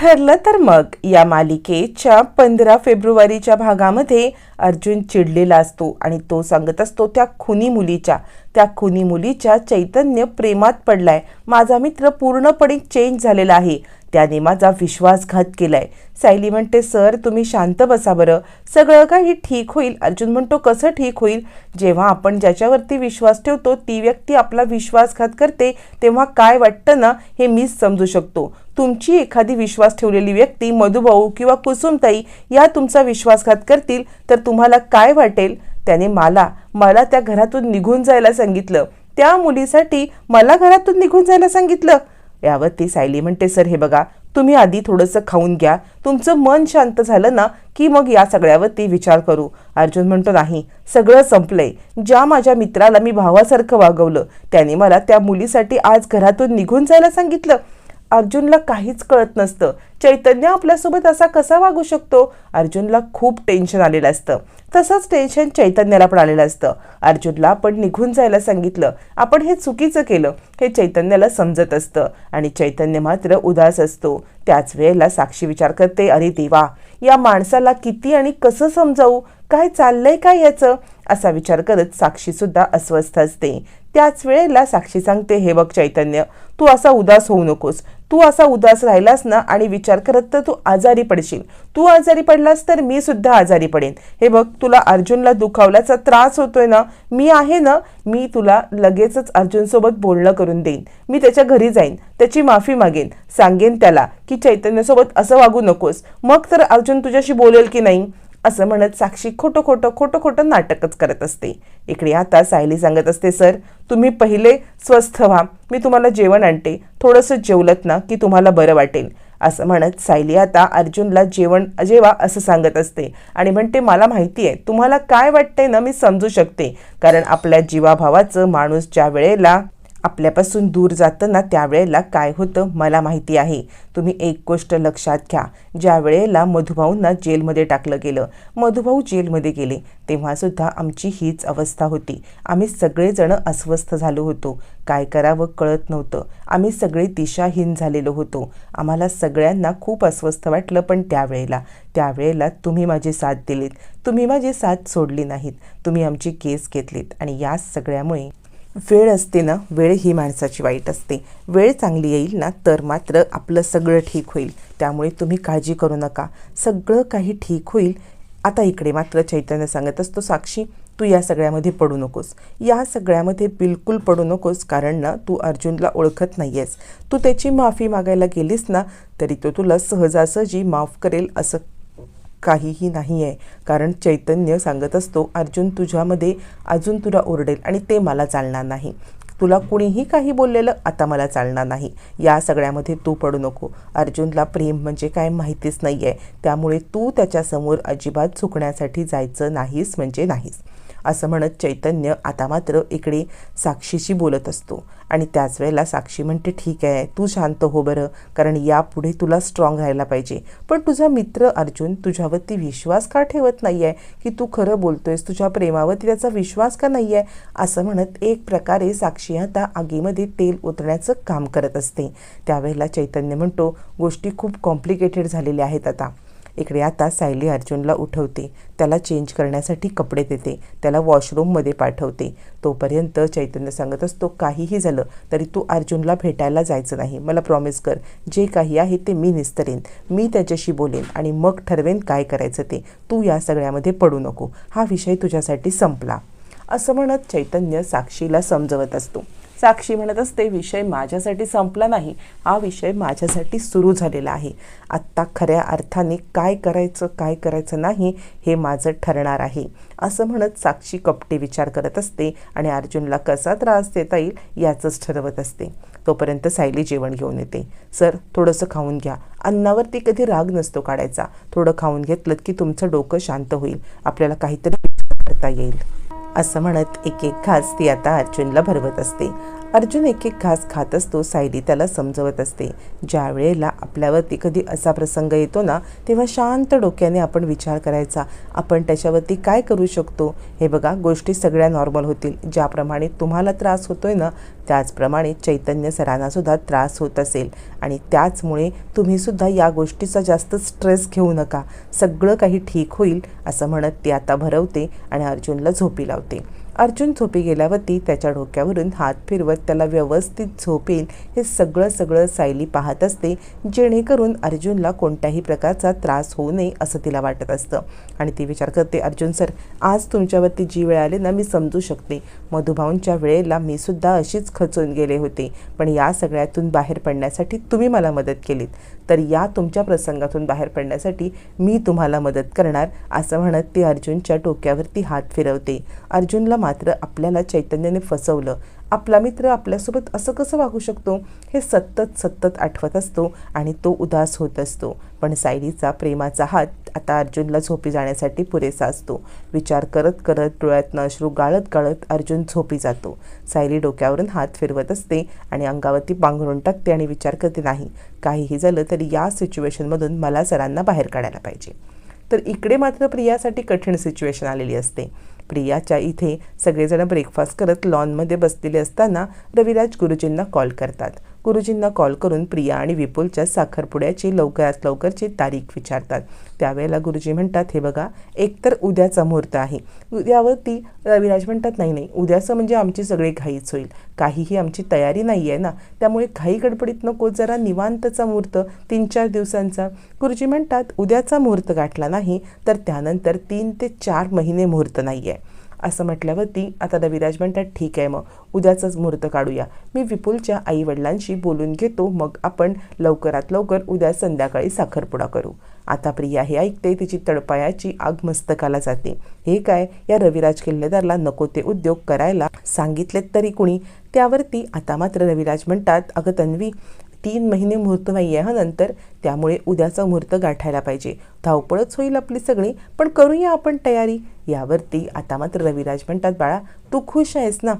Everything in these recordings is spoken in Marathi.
ठरलं तर मग. या मालिकेच्या पंधरा फेब्रुवारीच्या भागामध्ये अर्जुन चिडलेला असतो आणि तो सांगत असतो त्या खुनी मुलीच्या त्या खुनी मुलीच्या चैतन्य प्रेमात पडलाय. माझा मित्र पूर्णपणे चेंज झालेला आहे. त्याने माझा विश्वासघात केलाय. सायली म्हणते सर तुम्ही शांत बसा बरं. सगळं काही ठीक होईल. अर्जुन म्हणतो कसं ठीक होईल? जेव्हा आपण ज्याच्यावरती विश्वास ठेवतो ती व्यक्ती आपला विश्वासघात करते तेव्हा काय वाटतं ना हे मीच समजू शकतो. तुमची एखादी विश्वास ठेवलेली व्यक्ती मधुभाऊ किंवा कुसुमताई या तुमचा विश्वासघात करतील तर तुम्हाला काय वाटेल? त्याने मला मला त्या घरातून निघून जायला सांगितलं. त्या मुलीसाठी मला घरातून निघून जायला सांगितलं. यावर ती सायली म्हणते सर हे बघा तुम्ही आधी थोडंसं खाऊन घ्या. तुमचं मन शांत झालं ना की मग या सगळ्यावरती विचार करू. अर्जुन म्हणतो नाही सगळं संपलंय. ज्या माझ्या मित्राला मी भावासारखं वागवलं त्याने मला त्या मुलीसाठी आज घरातून निघून जायला सांगितलं. अर्जुनला काहीच कळत नसतं. चैतन्य आपल्यासोबत असा कसा वागू शकतो? अर्जुनला खूप टेन्शन आलेलं असतं. तसंच टेन्शन चैतन्याला पण आलेलं असतं. अर्जुनला आपण निघून जायला सांगितलं. आपण हे चुकीचं केलं हे चैतन्याला समजत असतं. आणि चैतन्य मात्र उदास असतो. त्याच वेळेला साक्षी विचार करते अरे देवा या माणसाला किती आणि कसं समजावू? काय चाललंय काय याचं? असा विचार करत साक्षी सुद्धा अस्वस्थ असते. त्याच वेळेला साक्षी सांगते हे बघ चैतन्य तू असा उदास होऊ नकोस. तू असा उदास राहिलास ना आणि विचार करत तर तू आजारी पडशील. तू आजारी पडलास तर मी सुद्धा आजारी पडेन. हे बघ तुला अर्जुनला दुखावल्याचा त्रास होतोय ना? मी आहे ना? मी तुला लगेचच अर्जुनसोबत बोलणं करून देईन. मी त्याच्या घरी जाईन. त्याची माफी मागेन. सांगेन त्याला की चैतन्यासोबत असं वागू नकोस. मग तर अर्जुन तुझ्याशी बोलेल की नाही? असं म्हणत साक्षी खोटं खोटं खोटं खोटं नाटकच करत असते. इकडे आता सायली सांगत असते सर तुम्ही पहिले स्वस्थ व्हा. मी तुम्हाला जेवण आणते. थोडंसं जेवलत ना की तुम्हाला बरं वाटेल. असं म्हणत सायली आता अर्जुनला जेवण जेवा असं सांगत असते. आणि म्हणते मला माहिती आहे. तुम्हाला काय वाटते ना मी समजू शकते. कारण आपल्या जीवाभावाचं माणूस ज्या वेळेला आपल्यापासून दूर जाताना त्यावेळेला काय होतं मला माहिती आहे. तुम्ही एक गोष्ट लक्षात घ्या. ज्या वेळेला मधुभाऊंना जेलमध्ये टाकलं गेलं मधुभाऊ जेलमध्ये गेले तेव्हासुद्धा आमची हीच अवस्था होती. आम्ही सगळेजण अस्वस्थ झालो होतो. काय करावं कळत नव्हतं. आम्ही सगळे दिशाहीन झालेलो होतो. आम्हाला सगळ्यांना खूप अस्वस्थ वाटलं पण त्यावेळेला. त्यावेळेला तुम्ही माझी साथ दिलीत. तुम्ही माझी साथ सोडली नाहीत. तुम्ही आमची केस घेतलीत आणि या सगळ्यामुळे वेळ असते ना वेळ ही माणसाची वाईट असते. वेळ चांगली येईल ना तर मात्र आपलं सगळं ठीक होईल. त्यामुळे तुम्ही काळजी करू नका. सगळं काही ठीक होईल. आता इकडे मात्र चैतन्य सांगत असतो साक्षी तू या सगळ्यामध्ये पडू नकोस. या सगळ्यामध्ये बिलकुल पडू नकोस कारण ना तू अर्जुनला ओळखत नाही आहेस तू त्याची माफी मागायला गेलीस ना तरी तो तुला सहजासहजी माफ करेल असं काहीही नाही आहे कारण चैतन्य सांगत असतो अर्जुन तुझ्यामध्ये अजून तुला ओरडेल आणि ते मला चालणार नाही. तुला कुणीही काही बोललेलं आता मला चालणार नाही. या सगळ्यामध्ये तू पडू नको. अर्जुनला प्रेम म्हणजे काय माहितीच नाही आहे त्यामुळे तू त्याच्यासमोर अजिबात चुकण्यासाठी जायचं नाहीस म्हणजे नाहीस. असं म्हणत चैतन्य आता मात्र इकडे साक्षीशी बोलत असतो. आणि त्याच वेळेला साक्षी म्हणते ठीक आहे तू शांत हो बरं कारण यापुढे तुला स्ट्रॉंग राहायला पाहिजे. पण तुझा मित्र अर्जुन तुझ्यावरती विश्वास का ठेवत नाही आहे की तू खरं बोलतोयस तुझ्या प्रेमावरती त्याचा विश्वास का नाही आहे असं म्हणत एक प्रकारे साक्षी आता आगीमध्ये तेल ओतण्याचं काम करत असते. त्यावेळेला चैतन्य म्हणतो गोष्टी खूप कॉम्प्लिकेटेड झालेल्या आहेत आता. इकडे आता सायली अर्जुनला उठवते. त्याला चेंज करण्यासाठी कपडे देते. त्याला वॉशरूममध्ये पाठवते. तोपर्यंत चैतन्य सांगत असतो काहीही झालं तरी तू अर्जुनला भेटायला जायचं नाही. मला प्रॉमिस कर. जे काही आहे ते मी निस्तरेन. मी त्याच्याशी बोलेन आणि मग ठरवेन काय करायचं ते. तू या सगळ्यामध्ये पडू नको. हा विषय तुझ्यासाठी संपला. असं म्हणत चैतन्य साक्षीला समजवत असतो. साक्षी म्हणत असते विषय माझ्यासाठी संपला नाही हा विषय माझ्यासाठी सुरू झालेला आहे. आत्ता खऱ्या अर्थाने काय करायचं काय करायचं नाही हे माझं ठरणार आहे. असं म्हणत साक्षी कपटे विचार करत असते आणि अर्जुनला कसा त्रास देता येईल याचंच ठरवत असते. तोपर्यंत सायली जेवण घेऊन येते. सर थोडंसं खाऊन घ्या. अन्नावरती कधी राग नसतो काढायचा. थोडं खाऊन घेतलं की तुमचं डोकं शांत होईल. आपल्याला काहीतरी विचार करता येईल. असं म्हणत एक एक घास ती आता अर्जुनला भरवत असते. अर्जुन एक एक घास खात असतो सायली त्याला समजवत असते. ज्या वेळेला आपल्यावरती कधी असा प्रसंग येतो ना तेव्हा शांत डोक्याने आपण विचार करायचा आपण त्याच्यावरती काय करू शकतो? हे बघा गोष्टी सगळ्या नॉर्मल होतील. ज्याप्रमाणे तुम्हाला त्रास होतोय ना त्याचप्रमाणे चैतन्य सरांनासुद्धा त्रास होत असेल. आणि त्याचमुळे तुम्हीसुद्धा या गोष्टीचा जास्त स्ट्रेस घेऊ नका. सगळं काही ठीक होईल असं म्हणत ती आता भरवते आणि अर्जुनला झोपी लावते. अर्जुन झोपी गेल्यावरती त्याच्या डोक्यावरून हात फिरवत त्याला व्यवस्थित झोप येईल हे सगळं सगळं सायली पाहत असते जेणेकरून अर्जुनला कोणत्याही प्रकारचा त्रास होऊ नये असं तिला वाटत असतं. आणि ती विचार करते अर्जुन सर आज तुमच्यावरती जी वेळ आली ना मी समजू शकते. मधुभाऊंच्या वेळेला मी सुद्धा अशीच खचून गेले होते. पण या सगळ्यातून बाहेर पडण्यासाठी तुम्ही मला मदत केलीत. तर या तुमच्या प्रसंगातून बाहेर पडण्यासाठी मी तुम्हाला मदत करणार असं म्हणत ती अर्जुनच्या डोक्यावरती हात फिरवते. अर्जुनला मात्र आपल्याला चैतन्याने फसवलं. आपला मित्र आपल्यासोबत असं कसं वागू शकतो हे सतत सतत आठवत असतो आणि तो उदास होत असतो. पण सायलीचा प्रेमाचा हात आता अर्जुनला झोपी जाण्यासाठी पुरेसा असतो. विचार करत करत डोळ्यातनं अश्रू गाळत गाळत अर्जुन झोपी जातो. सायली डोक्यावरून हात फिरवत असते आणि अंगावरती पांघरून टाकते आणि विचार करते नाही काहीही झालं तरी या सिच्युएशनमधून मला सरांना बाहेर काढायला पाहिजे. तर इकडे मात्र प्रियासाठी कठीण सिच्युएशन आलेली असते. प्रियाच्या इथे सगळेजण ब्रेकफास्ट करत लॉनमध्ये बसलेले असताना रविराज गुरुजींना कॉल करतात. गुरुजींना कॉल करून प्रिया आणि विपुलच्या साखरपुड्याची लवकरात लवकरची तारीख विचारतात. त्यावेळेला गुरुजी म्हणतात हे बघा एकतर उद्याचा मुहूर्त आहे. उद्यावरती रविराज म्हणतात नाही नाही उद्याचं म्हणजे आमची सगळी घाईच होईल. काहीही आमची तयारी नाही आहे ना. त्यामुळे घाई गडबडीत नको जरा निवांतचा मुहूर्त तीन चार दिवसांचा. गुरुजी म्हणतात उद्याचा मुहूर्त गाठला नाही तर त्यानंतर तीन ते चार महिने मुहूर्त नाही आहे असं म्हटल्यावरती आता रविराज म्हणतात ठीक आहे मग. उद्याचंच मुहूर्त काढूया. मी विपुलच्या आईवडिलांशी बोलून घेतो. मग आपण लवकरात लवकर उद्या संध्याकाळी साखरपुडा करू. आता प्रिया हे ऐकते तिची तडपायाची आग मस्तकाला जाते. हे काय? या रविराज किल्लेदारला नको ते उद्योग करायला सांगितलेत तरी कुणी? त्यावरती आता मात्र रविराज म्हणतात अगं तन्वी तीन महिने मुहूर्त नाही आहे हा नंतर. त्यामुळे उद्याचा मुहूर्त गाठायला पाहिजे. धावपळच होईल आपली सगळी पण करूया आपण तयारी? यावरती आता मात्र रविराज म्हणतात बाळा तू खुश आहेस ना?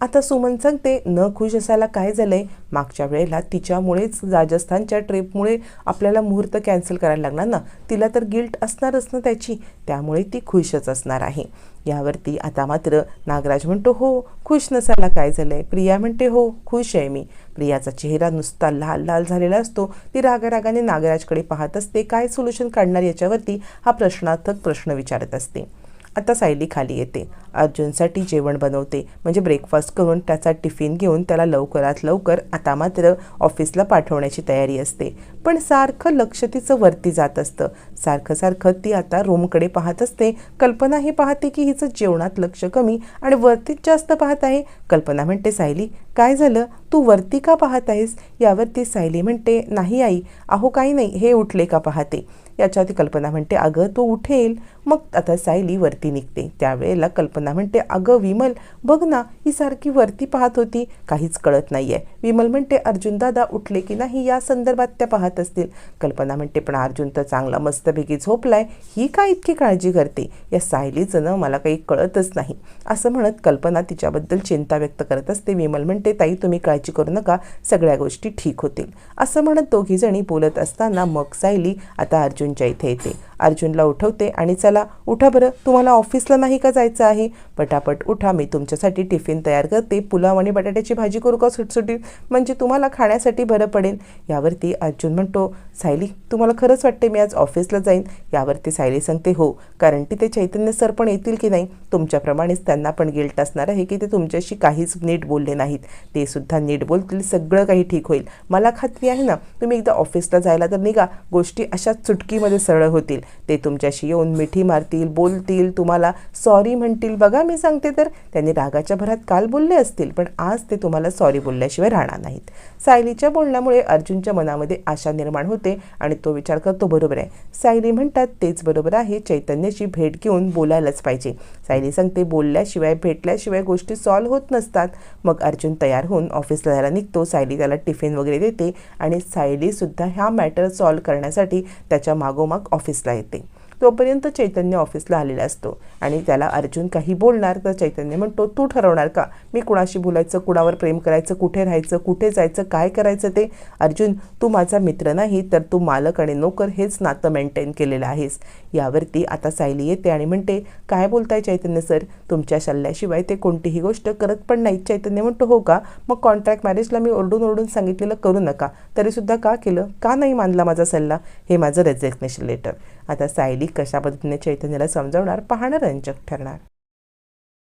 आता सुमन सांगते न खुश असायला काय झालंय? मागच्या वेळेला तिच्यामुळेच राजस्थानच्या ट्रिपमुळे आपल्याला मुहूर्त कॅन्सल करायला लागणार ना? तिला तर गिल्ट असणारच ना त्याची. त्यामुळे ती खुशच असणार आहे. यावरती आता मात्र नागराज म्हणतो हो खुश नसायला काय झालंय? प्रिया म्हणते हो खुश आहे मी. प्रियाचा चेहरा नुसता लाल लाल झालेला असतो. ती रागारागाने नागराजकडे पाहत असते काय सोल्युशन काढणार याच्यावरती? हा प्रश्नार्थक प्रश्न विचारत असते. आता सायली खाली येते. अर्जुनसाठी जेवण बनवते. म्हणजे ब्रेकफास्ट करून त्याचा टिफिन घेऊन त्याला लवकरात लवकर आता मात्र ऑफिसला पाठवण्याची तयारी असते. पण सारखं लक्ष तिचं वरती जात असतं. सारखं सारखं ती आता रूमकडे पाहत असते. कल्पना हे पाहते की हिचं जेवणात लक्ष कमी आणि वरतीच जास्त पाहत आहे. कल्पना म्हणते सायली काय झालं? तू वरती का पाहत आहेस? यावरती सायली म्हणते नाही आई अहो काही नाही हे उठले का पाहते? याच्यावरती कल्पना म्हणते अगं तो उठेल. मग आता सायली वरती निघते. त्यावेळेला कल्पना म्हणते अगं विमल बघ ना ही सारखी वरती पाहत होती. काहीच कळत नाही आहे विमल म्हणते अर्जुन दादा उठले की नाही या संदर्भात त्या पाहत असतील. कल्पना म्हणते पण अर्जुन तर चांगला मस्तपैकी झोपलाय. ही काय इतकी काळजी करते? या सायलीचं ना मला काही कळतच नाही. असं म्हणत कल्पना तिच्याबद्दल चिंता व्यक्त करत असते. विमल म्हणते ताई तुम्ही काळजी करू नका. सगळ्या गोष्टी ठीक होतील. असं म्हणत दोघीजणी बोलत असताना मग सायली आता अर्जुनच्या इथे येते. अर्जुनला उठवते आणि चला उठा बरं तुम्हाला ऑफिसला नाही का जायचं आहे? पटापट उठा मी तुमच्यासाठी टिफिन तयार करते. पुलाव आणि बटाट्याची भाजी करू का सुटसुटीत म्हणजे तुम्हाला खाण्यासाठी बरं पडेल. यावरती अर्जुन म्हणतो सायली तुम्हाला खरंच वाटते मी आज ऑफिसला जाईन? यावरती सायली सांगते हो कारण की ते चैतन्य सर पण येतील की नाही? तुमच्याप्रमाणेच त्यांना पण गिल्ट असणार आहे की ते तुमच्याशी काहीच नीट बोलले नाहीत. ते सुद्धा नीट बोलतील सगळं काही ठीक होईल. मला खात्री आहे ना तुम्ही एकदा ऑफिसला जायला तर निघा. गोष्टी अशाच चुटकीमध्ये सरळ होतील. ते तुमच्याशी येऊन मिठी मारतील बोलतील तुम्हाला सॉरी म्हणतील. बघा मी सांगते तर. त्यांनी रागाच्या भरात काल बोलले असतील पण आज ते तुम्हाला सॉरी बोलल्याशिवाय राहणार नाहीत. सायलीच्या बोलण्यामुळे अर्जुनच्या मनामध्ये आशा निर्माण होते आणि तो विचार करतो बरोबर आहे. सायली म्हणतात तेच बरोबर आहे. चैतन्याची भेट घेऊन बोलायलाच पाहिजे. सायली सांगते बोलल्याशिवाय भेटल्याशिवाय गोष्टी सॉल्व्ह होत नसतात. मग अर्जुन तयार होऊन ऑफिसला जायला निघतो. सायली त्याला टिफिन वगैरे देते आणि सायलीसुद्धा ह्या मॅटर सॉल्व्ह करण्यासाठी त्याच्या मागोमाग ऑफिसला येते. तोपर्यंत चैतन्य ऑफिसला आलेला असतो आणि त्याला अर्जुन काही बोलणार तर चैतन्य म्हणतो तू ठरवणार का? मी कुणाशी बोलायचं कुणावर प्रेम करायचं कुठे राहायचं कुठे जायचं काय करायचं ते? अर्जुन तू माझा मित्र नाही तर तू मालक आणि नोकर हेच नातं मेंटेन केलेलं आहेस. यावरती आता सायली येते आणि म्हणते काय बोलताय चैतन्य सर? तुमच्या सल्ल्याशिवाय ते कोणतीही गोष्ट करत पण नाही चैतन्य म्हणतो हो का? मग कॉन्ट्रॅक्ट मॅरेजला मी ओरडून ओरडून सांगितलेलं करू नका. तरीसुद्धा का केलं? का नाही मानला माझा सल्ला? हे माझं रेझिग्नेशन लेटर आता सायली कशा पद्धतीने चैतन्याला समजावणार? पाहणं रंजक ठरणार.